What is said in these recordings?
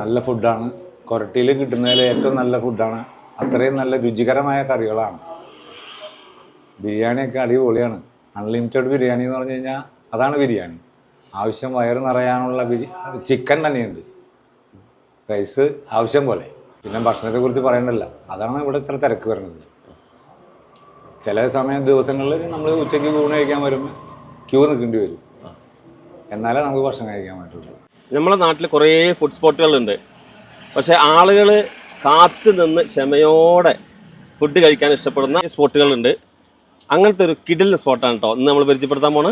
നല്ല ഫുഡാണ് കൊരട്ടിയിൽ കിട്ടുന്നതിൽ ഏറ്റവും നല്ല ഫുഡാണ് അത്രയും നല്ല രുചികരമായ കറികളാണ്. ബിരിയാണിയൊക്കെ അടിപൊളിയാണ്. അൺലിമിറ്റഡ് ബിരിയാണി എന്ന് പറഞ്ഞു കഴിഞ്ഞാൽ അതാണ് ബിരിയാണി. ആവശ്യം വയറ് നിറയാനുള്ള ബിരി ചിക്കൻ തന്നെയുണ്ട്. റൈസ് ആവശ്യം പോലെ. പിന്നെ ഭക്ഷണത്തെ കുറിച്ച് പറയണ്ടല്ല. അതാണ് ഇവിടെ ഇത്ര തിരക്ക് വരുന്നത്. ചില സമയം ദിവസങ്ങളിൽ നമ്മൾ ഉച്ചയ്ക്ക് ഊണ് കഴിക്കാൻ വരുമ്പോൾ ക്യൂ നിൽക്കേണ്ടി വരും. എന്നാലേ നമുക്ക് ഭക്ഷണം കഴിക്കാൻ പറ്റുള്ളൂ. നമ്മളെ നാട്ടിൽ കുറേ ഫുഡ് സ്പോട്ടുകളുണ്ട് പക്ഷേ ആളുകൾ കാത്തു നിന്ന് ക്ഷമയോടെ ഫുഡ് കഴിക്കാൻ ഇഷ്ടപ്പെടുന്ന സ്പോട്ടുകളുണ്ട് അങ്ങനത്തെ ഒരു കിഡിൽ സ്പോട്ടാണ് കേട്ടോ ഇന്ന് നമ്മൾ പരിചയപ്പെടുത്താൻ പോണ്.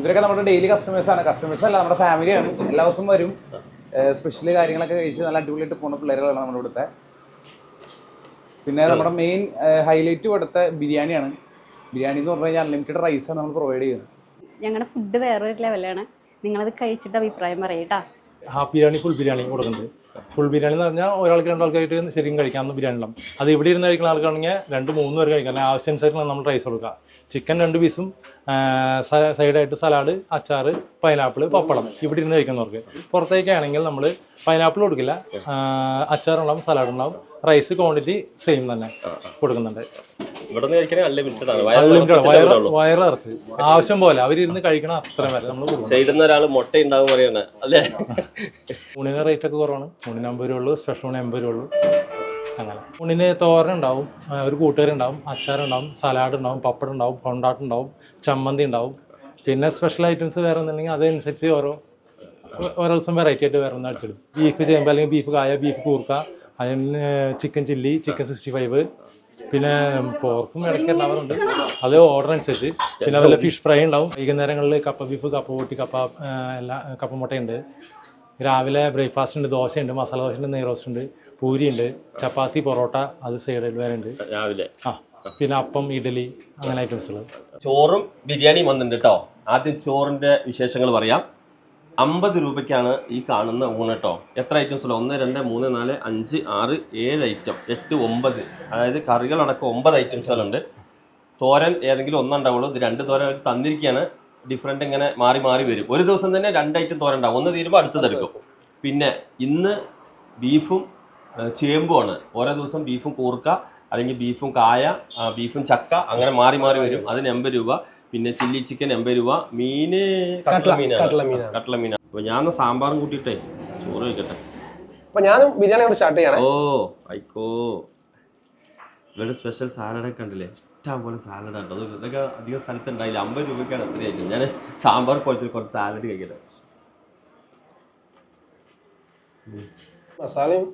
ഇവരൊക്കെ നമ്മുടെ ഡെയിലി കസ്റ്റമേഴ്സ് ആണ്. കസ്റ്റമേഴ്സ് അല്ല നമ്മുടെ ഫാമിലിയാണ് എല്ലാ ദിവസം വരും. സ്പെഷ്യൽ കാര്യങ്ങളൊക്കെ കഴിച്ച് നല്ല അടിപൊളിയായിട്ട് പോകുന്ന പിള്ളേരുകളാണ് നമ്മുടെ ഇവിടുത്തെ. പിന്നെ നമ്മുടെ മെയിൻ ഹൈലൈറ്റ് ഇവിടുത്തെ ബിരിയാണിയാണ്. ബിരിയാണി എന്ന് പറഞ്ഞു കഴിഞ്ഞാൽ അൺലിമിറ്റഡ് റൈസാണ് നമ്മൾ പ്രൊവൈഡ് ചെയ്യുന്നത്. ഞങ്ങളുടെ ഫുഡ് വേറൊരു ലെവലാണ് നിങ്ങളത് കഴിച്ചിട്ട് അഭിപ്രായം പറയട്ടാ ഹാഫ് ബിരിയാണി ഫുൾ ബിരിയാണി കൊടുക്കുന്നുണ്ട് ഫുൾ ബിരിയാണി എന്ന് പറഞ്ഞാൽ ഒരാൾക്ക് രണ്ടാൾക്കായിട്ട് ശരിക്കും കഴിക്കാവുന്ന ബിരിയാണി ഉണ്ടാവും അത് ഇവിടെ ഇരുന്ന് കഴിക്കുന്ന ആൾക്കാണെങ്കിൽ രണ്ട് മൂന്ന് പേർ കഴിക്കാം. അല്ലെങ്കിൽ ആവശ്യാനുസരണം നമ്മൾ റൈസ് കൊടുക്കുക. ചിക്കൻ രണ്ട് പീസും സൈഡായിട്ട് സലാഡ് അച്ചാർ പൈനാപ്പിൾ പപ്പടം ഇവിടെ ഇരുന്ന് കഴിക്കുന്നവർക്ക്. പുറത്തേക്കാണെങ്കിൽ നമ്മൾ പൈനാപ്പിൾ കൊടുക്കില്ല. അച്ചാർ ഉണ്ടാവും സലാഡ് ഉണ്ടാവും റൈസ് ക്വാണ്ടിറ്റി സെയിം തന്നെ കൊടുക്കുന്നുണ്ട്. ഇവിടെ നിന്ന് കഴിക്കണേ അൺലിമിറ്റഡ് ആണ്. Unlimited. വയറ് വയറ് വയറിറച്ച് ആവശ്യം പോലെ. അവരിന്ന് കഴിക്കണ അത്രയും വരെ നമ്മൾ സൈഡിൽ നിന്ന് ഒരാൾ മുട്ട ഉണ്ടാവും പറയണ. അല്ലേ? ഊണിന് റേറ്റ് ഒക്കെ കുറവാണ്. ഊണിന് അമ്പത് രൂപ ഉള്ളൂ സ്പെഷ്യൽ ഊണ് എൺപത് രൂപ ഉള്ളൂ അങ്ങനെ. ഊണിന് തോരൻ ഉണ്ടാവും ഒരു കൂട്ടുകറി ഉണ്ടാവും അച്ചാറുണ്ടാവും സലാഡ് ഉണ്ടാവും പപ്പടം ഉണ്ടാവും കൊണ്ടാട്ടം ഉണ്ടാവും ചമ്മന്തി ഉണ്ടാവും പിന്നെ സ്പെഷ്യൽ ഐറ്റംസ് വേറെ ഒന്നുണ്ടെങ്കിൽ അതനുസരിച്ച് ഓരോ ഓരോ ദിവസം വെറൈറ്റി ആയിട്ട് വേറെ ഒന്ന് അടിച്ചിടും ബീഫ് ചെയ്യുമ്പോൾ അല്ലെങ്കിൽ ബീഫ് കായ ബീഫ് കൂർക്ക അതിന് chicken chilli chicken sixty five പിന്നെ പോർക്കും ഇടയ്ക്ക് ഉണ്ടാവാറുണ്ട്. അത് ഓർഡർ അനുസരിച്ച്. പിന്നെ അതുപോലെ ഫിഷ് ഫ്രൈ ഉണ്ടാവും. വൈകുന്നേരങ്ങളിൽ കപ്പ ബീഫ് കപ്പ പൊട്ടി കപ്പ എല്ലാ കപ്പ മുട്ടയുണ്ട്. രാവിലെ ബ്രേക്ക്ഫാസ്റ്റ് ഉണ്ട് ദോശയുണ്ട് മസാല ദോശ ഉണ്ട് നെയ്റോസ്റ്റ് ഉണ്ട് പൂരി ഉണ്ട് ചപ്പാത്തി പൊറോട്ട അത് സൈഡിൽ വരെ ഉണ്ട്. രാവിലെ. ആ പിന്നെ അപ്പം ഇഡലി അങ്ങനെ ഐറ്റംസുകൾ ചോറും ബിരിയാണിയും വന്നിട്ടുണ്ട് കേട്ടോ ആദ്യം ചോറിന്റെ വിശേഷങ്ങൾ പറയാം. അമ്പത് രൂപയ്ക്കാണ് ഈ കാണുന്ന ഊണ് കേട്ടോ. എത്ര ഐറ്റംസ് ഉള്ളത് ഒന്ന് രണ്ട് മൂന്ന് നാല് അഞ്ച് ആറ് ഏഴ് ഐറ്റം എട്ട് ഒമ്പത്. അതായത് കറികളടക്കം ഒമ്പത് ഐറ്റംസുകളുണ്ട് തോരൻ ഏതെങ്കിലും ഒന്നുണ്ടാവുള്ളൂ ഇത് രണ്ട് തോരൻ അവർ തന്നിരിക്കുകയാണ് ഡിഫറെന്റ് ഇങ്ങനെ മാറി മാറി വരും. ഒരു ദിവസം തന്നെ രണ്ട് ഐറ്റം തോരൻ ഉണ്ടാവും. ഒന്ന് തീരുമ്പോൾ അടുത്തതെടുക്കും പിന്നെ ഇന്ന് ബീഫും ചേമ്പുമാണ് ഓരോ ദിവസം ബീഫും കൂർക്ക അല്ലെങ്കിൽ ബീഫും കായ ബീഫും ചക്ക അങ്ങനെ മാറി മാറി വരും. അതിന് എൺപത് രൂപ. പിന്നെ ചില്ലി ചിക്കൻ എൺപത് രൂപ. മീന് കട്ടള മീനാണ്. കട്ട്ള മീനാണ്. അപ്പൊ ഞാൻ സാമ്പാറും കൂട്ടിയിട്ടേ. ചോറ് വെക്കട്ടെ അപ്പൊ ഞാനും ബിരിയാണി കൂടെ സ്റ്റാർട്ട് ചെയ്യണം. ഓ ആയിക്കോ. ഇവിടെ സ്പെഷ്യൽ സാലഡൊക്കെ ഉണ്ടല്ലേ ഇഷ്ടം പോലെ സാലഡ് ഉണ്ട് ഇതൊക്കെ അധികം സ്ഥലത്ത് ഉണ്ടായില്ല അമ്പത് രൂപയ്ക്കാണ് എത്രയായിട്ട് ഞാൻ സാമ്പാർ പോലത്തെ കുറച്ച് സാലഡ് കഴിക്കട്ടെ. മസാലയും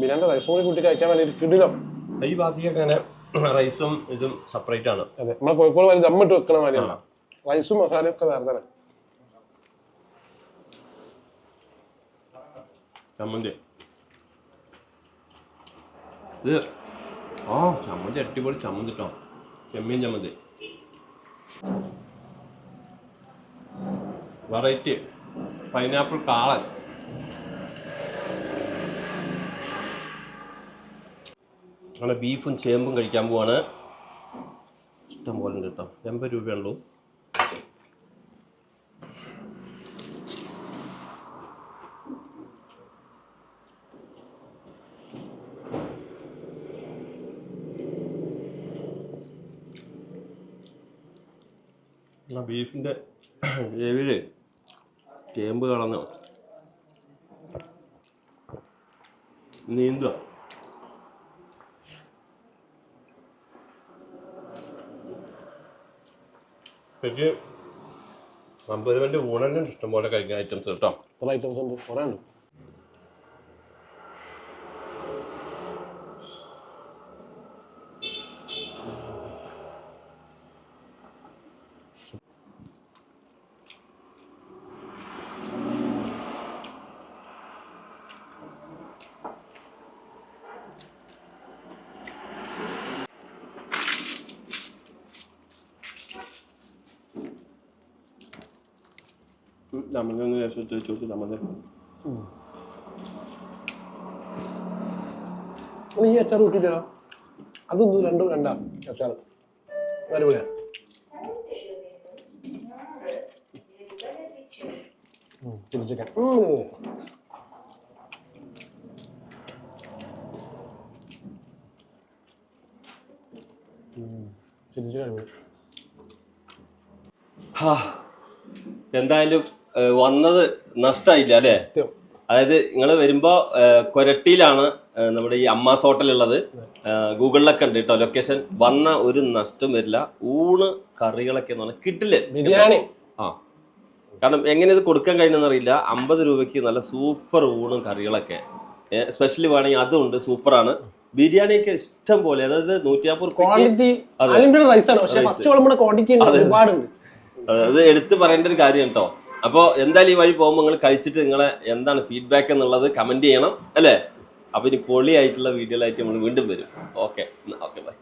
ബിരിയാണി റൈസും കൂടി കൂട്ടി കഴിക്കാൻ വേണ്ടി കിടിലം. ഈ ഭാഗത്തേക്കൊക്കെ അങ്ങനെ റൈസും ഇതും സെപ്പറേറ്റ് ആണ്. അതെ നമ്മളെ കോഴിക്കോട് വരെ ദമ്മിട്ട് വെക്കണ മാതിരിയല്ല. റൈസും മസാലയും ഒക്കെ വേറെ തന്നെ. ചമ്മന്തി. ഇത് ആ ചമ്മന്തി അടിപൊളി ചമ്മന്തിട്ടോ ചെമ്മീൻ ചമ്മന്തി. വെറൈറ്റി പൈനാപ്പിൾ കാളൻ. അങ്ങനെ ബീഫും ചേമ്പും കഴിക്കാൻ പോവാണ്. ഇഷ്ടം പോലെ ഉണ്ട് കേട്ടോ. എൺപത് രൂപയുള്ളൂ. ആ ബീഫിന്റെ ചേമ്പ് കളഞ്ഞോ? നീന്തുക ശരിക്ക് അമ്പത് രൂപന്റെ ഊണന്നെ ഇഷ്ടം പോലെ കഴിക്കാൻ ഐറ്റംസ് കേട്ടോ. എത്ര ഐറ്റംസ് ഉണ്ട്. കുറേ ഉണ്ട്. 那么相对来说，这就是咱们的。嗯。നീ അച്ചാർ കൂട്ടിയില്ലല്ലോ അതൊന്നും രണ്ടും രണ്ട അച്ചാർ അടിപൊളിയാണ് തിരിച്ചിരിക്കാൻ ചിരിച്ചിരിക്കാൻ എന്തായാലും വന്നത് നഷ്ടമായില്ല അല്ലേ? അതായത് നിങ്ങൾ വരുമ്പോ കൊരട്ടിയിലാണ് നമ്മുടെ ഈ അമ്മാസ് ഹോട്ടൽ ഉള്ളത്. ഗൂഗിളിലൊക്കെ ഉണ്ട് കേട്ടോ ലൊക്കേഷൻ. വന്ന ഒരു നഷ്ടം വരില്ല. ഊണ് കറികളൊക്കെ എന്ന് പറഞ്ഞാൽ കിട്ടില്ല? ബിരിയാണി. ആ. കാരണം എങ്ങനെ ഇത് കൊടുക്കാൻ കഴിയുമെന്ന് അറിയില്ല. അമ്പത് രൂപയ്ക്ക് നല്ല സൂപ്പർ ഊണും കറികളൊക്കെ. സ്പെഷ്യലി വേണമെങ്കിൽ അതും ഉണ്ട് ബിരിയാണി ഒക്കെ ഇഷ്ടം പോലെ അതായത് നൂറ്റി നാൽപ്പത് ക്വാണ്ടിറ്റി. അൺലിമിറ്റഡ് റൈസ് ആണ്. പക്ഷേ. First quantity. ഒരുപാടുണ്ട്. അത് എടുത്ത് പറയേണ്ട ഒരു കാര്യം കേട്ടോ. അപ്പോൾ എന്തായാലും ഈ വഴി പോകുമ്പോൾ നിങ്ങൾ കഴിച്ചിട്ട് നിങ്ങളെ എന്താണ് ഫീഡ്ബാക്ക് എന്നുള്ളത് കമന്റ് ചെയ്യണം അല്ലേ? അപ്പോൾ ഇനി പൊളിയായിട്ടുള്ള വീഡിയോയിലായിട്ട് നമ്മൾ വീണ്ടും വരും. Okay okay bye